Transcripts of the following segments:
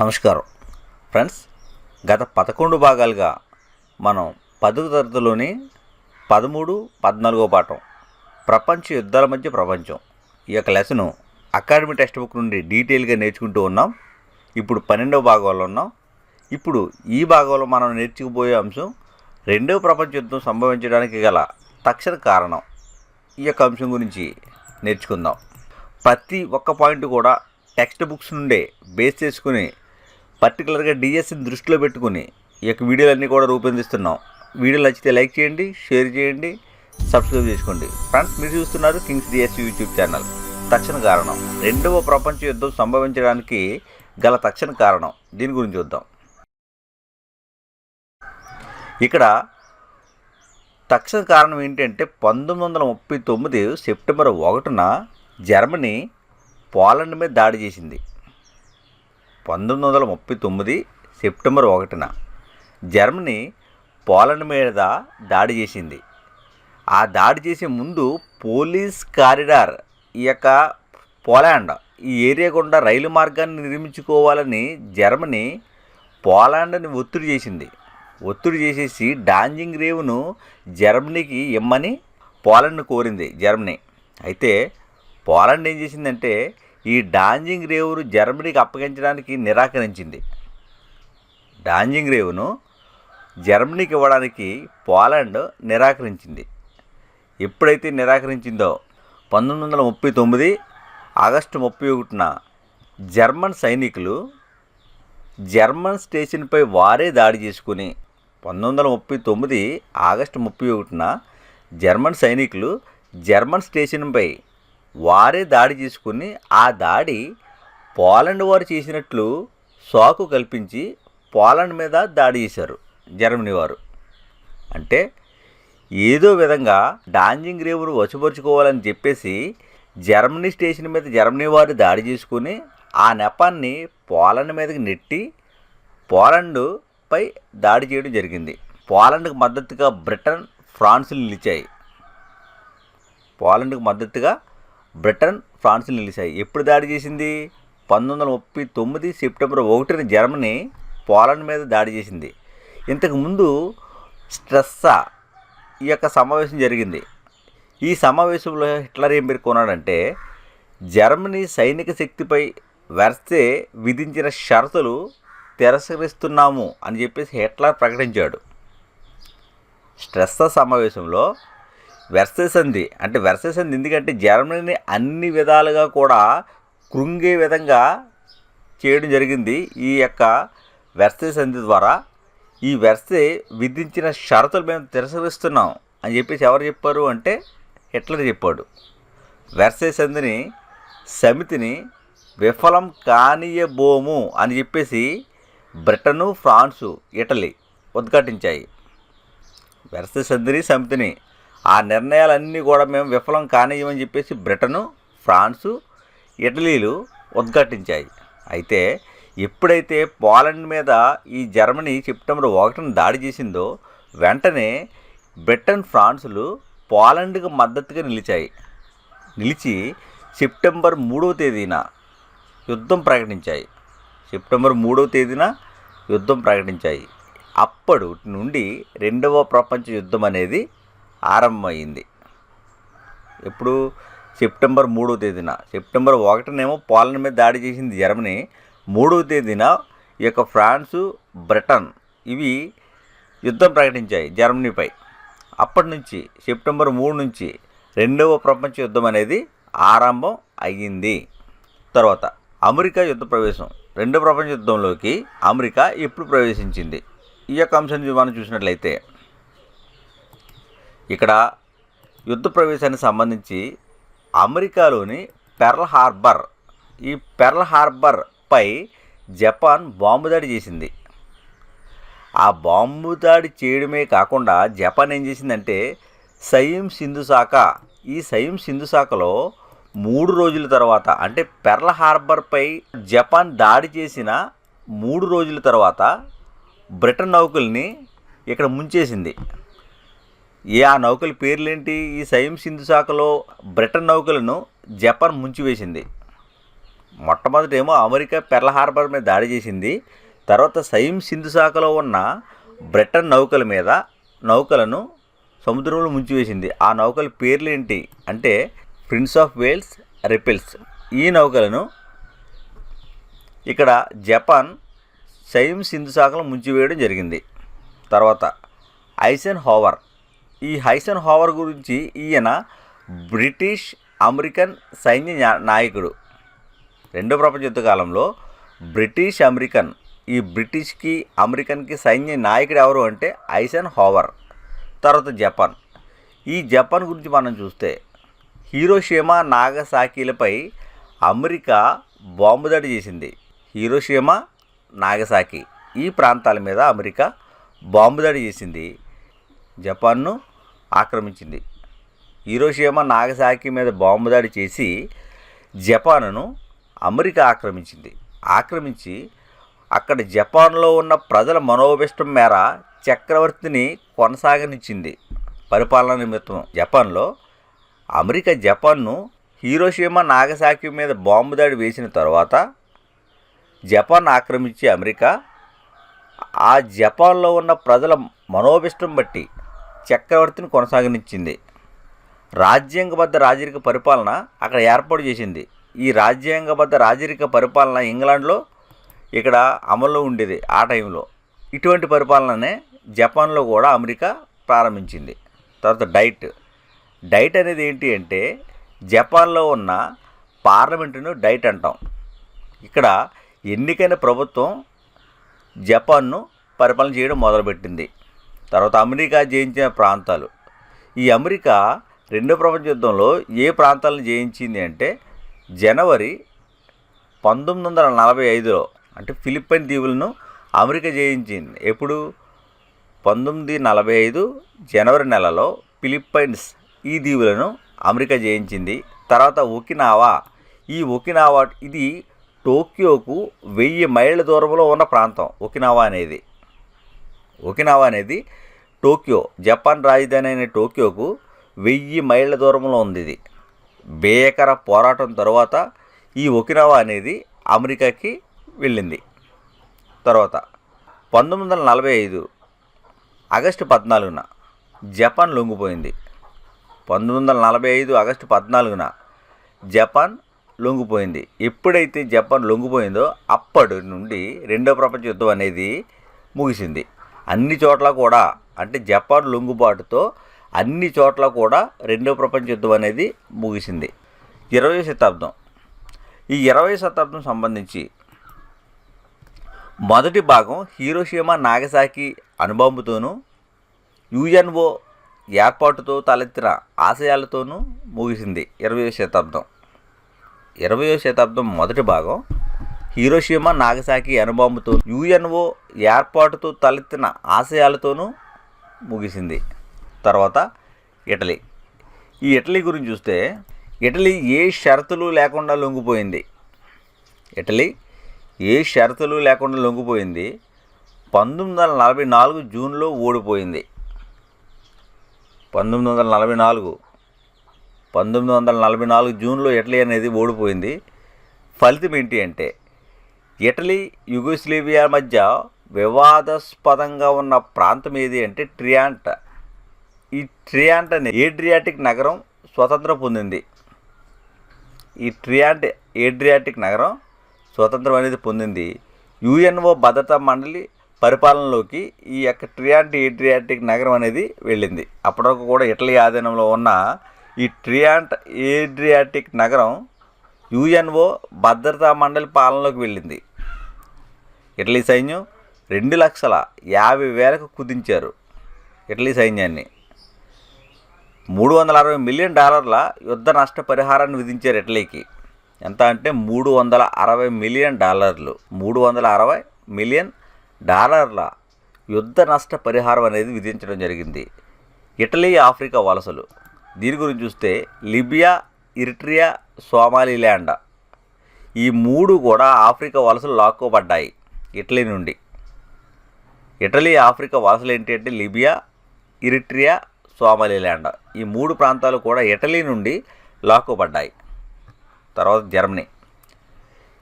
నమస్కారం. ఫ్రెండ్స్ గత పదకొండు భాగాలుగా మనం పదవ తరగతిలోని పదమూడు పద్నాలుగో పాఠం ప్రపంచ యుద్ధాల మధ్య ప్రపంచం ఈ యొక్క లెసను అకాడమీ టెక్స్ట్ బుక్ నుండి డీటెయిల్గా నేర్చుకుంటూ ఉన్నాం. ఇప్పుడు పన్నెండవ భాగంలో ఉన్నాం. ఇప్పుడు ఈ భాగంలో మనం నేర్చుకుపోయే అంశం రెండవ ప్రపంచ యుద్ధం సంభవించడానికి గల తక్షణ కారణం ఈ యొక్క అంశం గురించి నేర్చుకుందాం. ప్రతి ఒక్క పాయింట్ కూడా టెక్స్ట్ బుక్స్ నుండే బేస్ చేసుకుని పర్టికులర్గా డిఎస్సిని దృష్టిలో పెట్టుకుని ఈ యొక్క వీడియోలన్నీ కూడా రూపొందిస్తున్నాం. వీడియోలు నచ్చితే లైక్ చేయండి షేర్ చేయండి సబ్స్క్రైబ్ చేసుకోండి. ఫ్రెండ్స్ మీరు చూస్తున్నారు కింగ్స్ డిఎస్సి యూట్యూబ్ ఛానల్. తక్షణ కారణం. రెండవ ప్రపంచ యుద్ధం సంభవించడానికి గల తక్షణ కారణం. దీని గురించి చూద్దాం. ఇక్కడ తక్షణ కారణం ఏంటంటే పంతొమ్మిది వందల ముప్పై తొమ్మిది సెప్టెంబర్ ఒకటిన జర్మనీ పోలాండ్ మీద దాడి చేసింది. పంతొమ్మిది వందల ముప్పై తొమ్మిది సెప్టెంబర్ ఒకటిన జర్మనీ పోలాండ్ మీద దాడి చేసింది. ఆ దాడి చేసే ముందు పోలీస్ కారిడార్ ఈ యొక్క పోలాండ్ ఈ ఏరియా గుండా రైలు మార్గాన్ని నిర్మించుకోవాలని జర్మనీ పోలాండ్ని ఒత్తిడి చేసింది. ఒత్తిడి చేసేసి డాంజింగ్ రేవును జర్మనీకి ఇమ్మని పోలాండ్ను కోరింది జర్మనీ. అయితే పోలాండ్ ఏం చేసిందంటే ఈ డాంజింగ్ రేవును జర్మనీకి అప్పగించడానికి నిరాకరించింది. డాంజింగ్ రేవును జర్మనీకి ఇవ్వడానికి పోలాండ్ నిరాకరించింది. ఎప్పుడైతే నిరాకరించిందో పంతొమ్మిది వందల ముప్పై తొమ్మిది ఆగస్టు ముప్పై ఒకటిన జర్మన్ సైనికులు జర్మన్ స్టేషన్పై వారే దాడి చేసుకుని పంతొమ్మిది వందల ముప్పై తొమ్మిది ఆగస్టు ముప్పై ఒకటిన జర్మన్ సైనికులు జర్మన్ స్టేషన్పై వారే దాడి చేసుకుని ఆ దాడి పోలాండ్ వారు చేసినట్లు సాకు కల్పించి పోలాండ్ మీద దాడి చేశారు జర్మనీ వారు. అంటే ఏదో విధంగా డాంజింగ్ రేవును వశపరుచుకోవాలని చెప్పేసి జర్మనీ స్టేషన్ మీద జర్మనీ వారు దాడి చేసుకుని ఆ నెపాన్ని పోలాండ్ మీదకి నెట్టి పోలాండ్పై దాడి చేయడం జరిగింది. పోలాండ్కు మద్దతుగా బ్రిటన్ ఫ్రాన్స్లు నిలిచాయి. పోలాండ్కు మద్దతుగా బ్రిటన్ ఫ్రాన్స్ని నిలిచాయి. ఎప్పుడు దాడి చేసింది? పంతొమ్మిది వందల ముప్పై తొమ్మిది సెప్టెంబర్ ఒకటిన జర్మనీ పోలాండ్ మీద దాడి చేసింది. ఇంతకుముందు స్ట్రెస్సా ఈ యొక్క సమావేశం జరిగింది. ఈ సమావేశంలో హిట్లర్ ఏం పేర్కొన్నాడంటే జర్మనీ సైనిక శక్తిపై వెర్సే విధించిన షరతులు తిరస్కరిస్తున్నాము అని చెప్పేసి హిట్లర్ ప్రకటించాడు. స్ట్రెస్సా సమావేశంలో వెర్సే సంధి అంటే వెర్సే సంధి ఎందుకంటే జర్మనీని అన్ని విధాలుగా కూడా కృంగే విధంగా చేయడం జరిగింది. ఈ యొక్క వెర్సే సంధి ద్వారా ఈ వెర్సే విధించిన షరతులు మేము తిరస్కరిస్తున్నాం అని చెప్పేసి ఎవరు చెప్పారు అంటే హిట్లర్ చెప్పాడు. వెర్సే సంధిని సమితిని విఫలం కానియబోము అని చెప్పేసి బ్రిటను ఫ్రాన్సు ఇటలీ ఉద్ఘాటించాయి. వెర్సే సంధిని సమితిని ఆ నిర్ణయాలన్నీ కూడా మేము విఫలం కానియమని చెప్పేసి బ్రిటను ఫ్రాన్సు ఇటలీలు ఉద్ఘాటించాయి. అయితే ఎప్పుడైతే పోలాండ్ మీద ఈ జర్మనీ సెప్టెంబర్ ఒకటిన దాడి చేసిందో వెంటనే బ్రిటన్ ఫ్రాన్సులు పోలాండ్కి మద్దతుగా నిలిచాయి. నిలిచి సెప్టెంబర్ మూడవ తేదీన యుద్ధం ప్రకటించాయి. సెప్టెంబర్ మూడవ తేదీన యుద్ధం ప్రకటించాయి. అప్పటి నుండి రెండవ ప్రపంచ యుద్ధం అనేది ఆరంభమైంది. ఎప్పుడు? సెప్టెంబర్ మూడవ తేదీన. సెప్టెంబర్ ఒకటినేమో పోలాండ్ మీద దాడి చేసింది జర్మనీ. మూడవ తేదీన ఈ యొక్క ఫ్రాన్సు బ్రిటన్ ఇవి యుద్ధం ప్రకటించాయి జర్మనీపై. అప్పటి నుంచి సెప్టెంబర్ మూడు నుంచి రెండవ ప్రపంచ యుద్ధం అనేది ఆరంభం అయ్యింది. తర్వాత అమెరికా యుద్ధ ప్రవేశం. రెండవ ప్రపంచ యుద్ధంలోకి అమెరికా ఎప్పుడు ప్రవేశించింది? ఈ యొక్క అంశాన్ని మనం చూసినట్లయితే ఇక్కడ యుద్ధ ప్రవేశానికి సంబంధించి అమెరికాలోని పెర్ల్ హార్బర్ ఈ పెర్ల్ హార్బర్ పై జపాన్ బాంబు దాడి చేసింది. ఆ బాంబు దాడి చేయడమే కాకుండా జపాన్ ఏం చేసిందంటే సయం సింధు శాఖ ఈ సయం సింధు శాఖలో మూడు రోజుల తర్వాత అంటే పెర్ల హార్బర్పై జపాన్ దాడి చేసిన మూడు రోజుల తర్వాత బ్రిటన్ నౌకల్ని ఇక్కడ ముంచేసింది. ఆ నౌకల పేర్లేంటి? ఈ సైమ్ సింధు శాఖలో బ్రిటన్ నౌకలను జపాన్ ముంచివేసింది. మొట్టమొదటేమో అమెరికా పెర్ల హార్బర్ మీద దాడి చేసింది. తర్వాత సైమ్ సింధు శాఖలో ఉన్న బ్రిటన్ నౌకల మీద నౌకలను సముద్రంలో ముంచివేసింది. ఆ నౌకల పేర్లేంటి అంటే ప్రిన్స్ ఆఫ్ వేల్స్ రిపిల్స్. ఈ నౌకలను ఇక్కడ జపాన్ సైమ్ సింధు శాఖలో ముంచివేయడం జరిగింది. తర్వాత ఐసెన్ హోవర్ ఈ హైసన్ హోవర్ గురించి ఈయన బ్రిటిష్ అమెరికన్ సైన్య నాయకుడు. రెండో ప్రపంచ యుద్ధ కాలంలో బ్రిటిష్ అమెరికన్ ఈ బ్రిటిష్కి అమెరికన్కి సైన్య నాయకుడు ఎవరు అంటే ఐసన్ హోవర్ తర్వాత జపాన్. ఈ జపాన్ గురించి మనం చూస్తే హీరోషిమా నాగసాకిలపై అమెరికా బాంబు దాడి చేసింది. హీరోషిమా నాగసాకి ఈ ప్రాంతాల మీద అమెరికా బాంబు దాడి చేసింది. జపాన్ను ఆక్రమించింది. హీరోషిమా నాగసాకి మీద బాంబు దాడి చేసి జపాన్ను అమెరికా ఆక్రమించింది. ఆక్రమించి అక్కడ జపాన్లో ఉన్న ప్రజల మనోభిష్టం మేర చక్రవర్తిని కొనసాగనిచ్చింది. పరిపాలన నిమిత్తం జపాన్లో అమెరికా జపాన్ను హీరోషిమా నాగసాకి మీద బాంబు దాడి వేసిన తర్వాత జపాన్ ఆక్రమించి అమెరికా ఆ జపాన్లో ఉన్న ప్రజల మనోభిష్టం బట్టి చక్రవర్తిని కొనసాగనిచ్చింది. రాజ్యాంగబద్ధ రాజరిక పరిపాలన అక్కడ ఏర్పాటు చేసింది. ఈ రాజ్యాంగబద్ధ రాజరిక పరిపాలన ఇంగ్లాండ్లో ఇక్కడ అమల్లో ఉండేది ఆ టైంలో. ఇటువంటి పరిపాలననే జపాన్లో కూడా అమెరికా ప్రారంభించింది. తర్వాత డైట్. డైట్ అనేది ఏంటి అంటే జపాన్లో ఉన్న పార్లమెంటును డైట్ అంటాం. ఇక్కడ ఎన్నికైన ప్రభుత్వం జపాన్ను పరిపాలన చేయడం మొదలుపెట్టింది. తర్వాత అమెరికా జయించిన ప్రాంతాలు. ఈ అమెరికా రెండో ప్రపంచ యుద్ధంలో ఏ ప్రాంతాలను జయించింది అంటే జనవరి పంతొమ్మిది వందల నలభై ఐదులో అంటే ఫిలిప్పైన్ దీవులను అమెరికా జయించింది. ఎప్పుడు? పంతొమ్మిది నలభై ఐదు జనవరి నెలలో ఫిలిప్పైన్స్ ఈ దీవులను అమెరికా జయించింది. తర్వాత ఒకినావా. ఈ ఒకినావా ఇది టోక్యోకు వెయ్యి మైళ్ళ దూరంలో ఉన్న ప్రాంతం ఒకినావా అనేది. ఒకినావా అనేది టోక్యో జపాన్ రాజధాని అయిన టోక్యోకు వెయ్యి మైళ్ళ దూరంలో ఉంది ఇది. భేకర పోరాటం తర్వాత ఈ ఒకినావా అనేది అమెరికాకి వెళ్ళింది. తర్వాత పంతొమ్మిది వందల నలభై ఐదు ఆగస్టు పద్నాలుగున జపాన్ లొంగిపోయింది. పంతొమ్మిది వందల నలభై ఐదు ఆగస్టు పద్నాలుగున జపాన్ లొంగిపోయింది. ఎప్పుడైతే జపాన్ లొంగిపోయిందో అప్పటి నుండి రెండో ప్రపంచ యుద్ధం అనేది ముగిసింది. అన్ని చోట్ల కూడా అంటే జపాన్ లొంగుబాటుతో అన్ని చోట్ల కూడా రెండో ప్రపంచ యుద్ధం అనేది ముగిసింది. ఇరవై శతాబ్దం. ఈ ఇరవై శతాబ్దం సంబంధించి మొదటి భాగం హీరోషిమా నాగసాకి అనుబాంబుతోనూ యుఎన్ఓ ఏర్పాటుతో తలెత్తిన ఆశయాలతోనూ ముగిసింది ఇరవై శతాబ్దం. ఇరవయో శతాబ్దం మొదటి భాగం హీరోషిమా నాగసాకి అనుబాంబుతో యుఎన్ఓ ఏర్పాటుతో తలెత్తిన ఆశయాలతోనూ ముగిసింది. తర్వాత ఇటలీ. ఈ ఇటలీ గురించి చూస్తే ఇటలీ ఏ షరతులు లేకుండా లొంగిపోయింది? ఇటలీ ఏ షరతులు లేకుండా లొంగిపోయింది? పంతొమ్మిది వందల నలభై నాలుగు జూన్లో ఓడిపోయింది. పంతొమ్మిది వందల నలభై నాలుగు. పంతొమ్మిది వందల నలభై నాలుగు జూన్లో ఇటలీ అనేది ఓడిపోయింది. ఫలితం ఏంటి అంటే ఇటలీ యుగోస్లేవియా మధ్య వివాదాస్పదంగా ఉన్న ప్రాంతం ఏది అంటే ట్రియాంట. ఈ ట్రియాంట్ అనే ఏడ్రియాటిక్ నగరం స్వతంత్రం పొందింది. ఈ ట్రియాంట్ ఏడ్రియాటిక్ నగరం స్వతంత్రం అనేది పొందింది. యుఎన్ఓ భద్రతా మండలి పరిపాలనలోకి ఈ యొక్క ట్రియాంట్ ఏడ్రియాటిక్ నగరం అనేది వెళ్ళింది. అప్పటివరకు కూడా ఇటలీ ఆధీనంలో ఉన్న ఈ ట్రియాంట్ ఏడ్రియాటిక్ నగరం యుఎన్ఓ భద్రతా మండలి పాలనలోకి వెళ్ళింది. ఇటలీ సైన్యం రెండు లక్షల యాభై వేలకు కుదించారు ఇటలీ సైన్యాన్ని. మూడు వందల అరవై మిలియన్ డాలర్ల యుద్ధ నష్ట పరిహారాన్ని విధించారు ఇటలీకి. ఎంత అంటే మూడు వందల అరవై మిలియన్ డాలర్లు. మూడు వందల అరవై మిలియన్ డాలర్ల యుద్ధ నష్ట పరిహారం అనేది విధించడం జరిగింది. ఇటలీ ఆఫ్రికా వలసలు. దీని గురించి చూస్తే లిబియా ఇరిట్రియా సోమాలిలాండ్. ఈ మూడు కూడా ఆఫ్రికా వలసలు లాక్కోబడ్డాయి ఇటలీ నుండి. ఇటలీ ఆఫ్రికా వలసలు ఏంటి అంటే లిబియా ఇరిట్రియా సోమాలిలాండ్. ఈ మూడు ప్రాంతాలు కూడా ఇటలీ నుండి లాక్కోబడ్డాయి. తర్వాత జర్మనీ.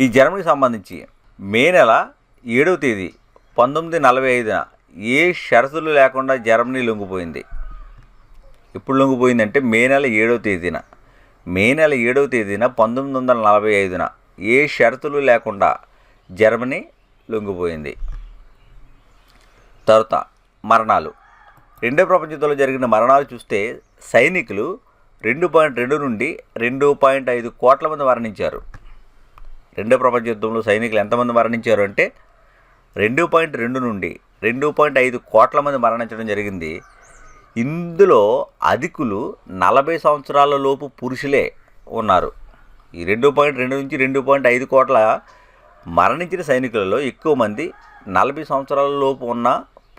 ఈ జర్మనీకి సంబంధించి మే నెల ఏడవ తేదీ పంతొమ్మిది నలభై ఐదున ఏ షరతులు లేకుండా జర్మనీ లొంగిపోయింది? ఎప్పుడు లొంగిపోయిందంటే మే నెల ఏడవ తేదీన. మే నెల ఏడవ తేదీన పంతొమ్మిది వందల నలభై ఐదున ఏ షరతులు లేకుండా జర్మనీ లొంగిపోయింది. తర్వాత మరణాలు. రెండో ప్రపంచ యుద్ధంలో జరిగిన మరణాలు చూస్తే సైనికులు రెండు పాయింట్ రెండు నుండి రెండు పాయింట్ ఐదు కోట్ల మంది మరణించారు. రెండో ప్రపంచ యుద్ధంలో సైనికులు ఎంతమంది మరణించారు అంటే రెండు పాయింట్ రెండు నుండి రెండు పాయింట్ ఐదు కోట్ల మంది మరణించడం జరిగింది. ఇందులో అధికులు నలభై సంవత్సరాల లోపు పురుషులే ఉన్నారు. ఈ రెండు పాయింట్ రెండు నుంచి రెండు పాయింట్ ఐదు కోట్ల మరణించిన సైనికులలో ఎక్కువ మంది నలభై సంవత్సరాల లోపు ఉన్న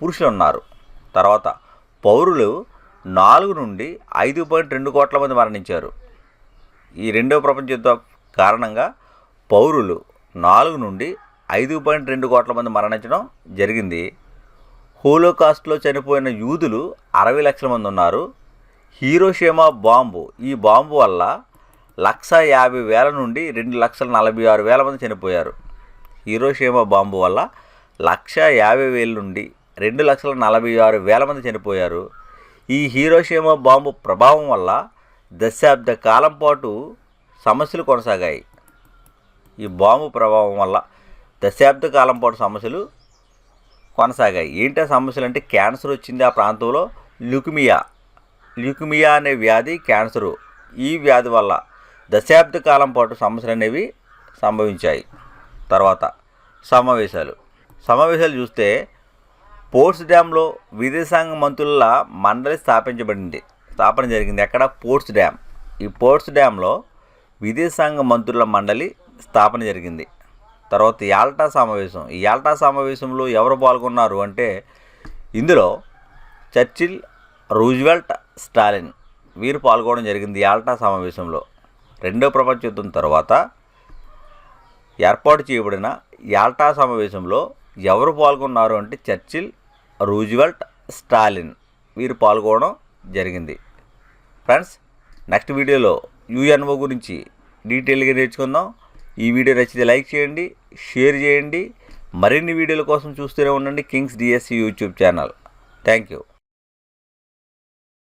పురుషులు ఉన్నారు. తర్వాత పౌరులు నాలుగు నుండి ఐదు పాయింట్ రెండు కోట్ల మంది మరణించారు. ఈ రెండవ ప్రపంచ యుద్ధ కారణంగా పౌరులు నాలుగు నుండి ఐదు పాయింట్ రెండు కోట్ల మంది మరణించడం జరిగింది. హోలోకాస్ట్లో చనిపోయిన యూదులు అరవై లక్షల మంది ఉన్నారు. హీరోషేమా బాంబు ఈ బాంబు వల్ల లక్ష యాభై వేల నుండి రెండు లక్షల నలభై ఆరు వేల మంది చనిపోయారు. హీరోషేమా బాంబు వల్ల లక్ష యాభై వేల నుండి రెండు లక్షల నలభై ఆరు వేల మంది చనిపోయారు. ఈ హీరోషేమా బాంబు ప్రభావం వల్ల దశాబ్ద కాలం పాటు సమస్యలు కొనసాగాయి. ఈ బాంబు ప్రభావం వల్ల దశాబ్ద కాలం పాటు సమస్యలు కొనసాగాయి. ఏంటి ఆ సమస్యలు అంటే క్యాన్సర్ వచ్చింది ఆ ప్రాంతంలో. ల్యూకిమియా. ల్యూకిమియా అనే వ్యాధి క్యాన్సరు. ఈ వ్యాధి వల్ల దశాబ్ద కాలం పాటు సమస్యలు అనేవి సంభవించాయి. తర్వాత సమావేశాలు. సమావేశాలు చూస్తే పోర్ట్స్ డ్యాంలో విదేశాంగ మంత్రుల మండలి స్థాపించబడింది. స్థాపన జరిగింది ఎక్కడ? Potsdam. ఈ పోర్ట్స్ డ్యాంలో విదేశాంగ మంత్రుల మండలి స్థాపన జరిగింది. తర్వాత యాల్టా సమావేశం. ఈ యాల్టా సమావేశంలో ఎవరు పాల్గొన్నారు అంటే ఇందులో చర్చిల్ రూజ్వెల్ట్ స్టాలిన్ వీరు పాల్గొనడం జరిగింది యాల్టా సమావేశంలో. రెండో ప్రపంచ యుద్ధం తర్వాత ఏర్పాటు చేయబడిన యాల్టా సమావేశంలో ఎవరు పాల్గొన్నారు అంటే చర్చిల్ రూజ్వెల్ట్ స్టాలిన్ వీరు పాల్గొనడం జరిగింది. ఫ్రెండ్స్ నెక్స్ట్ వీడియోలో యుఎన్ఓ గురించి డీటెయిల్గా నేర్చుకుందాం. ఈ వీడియో నచ్చితే లైక్ చేయండి షేర్ చేయండి. మరిన్ని వీడియోల కోసం చూస్తూనే ఉండండి Kings DSC YouTube channel. Thank you.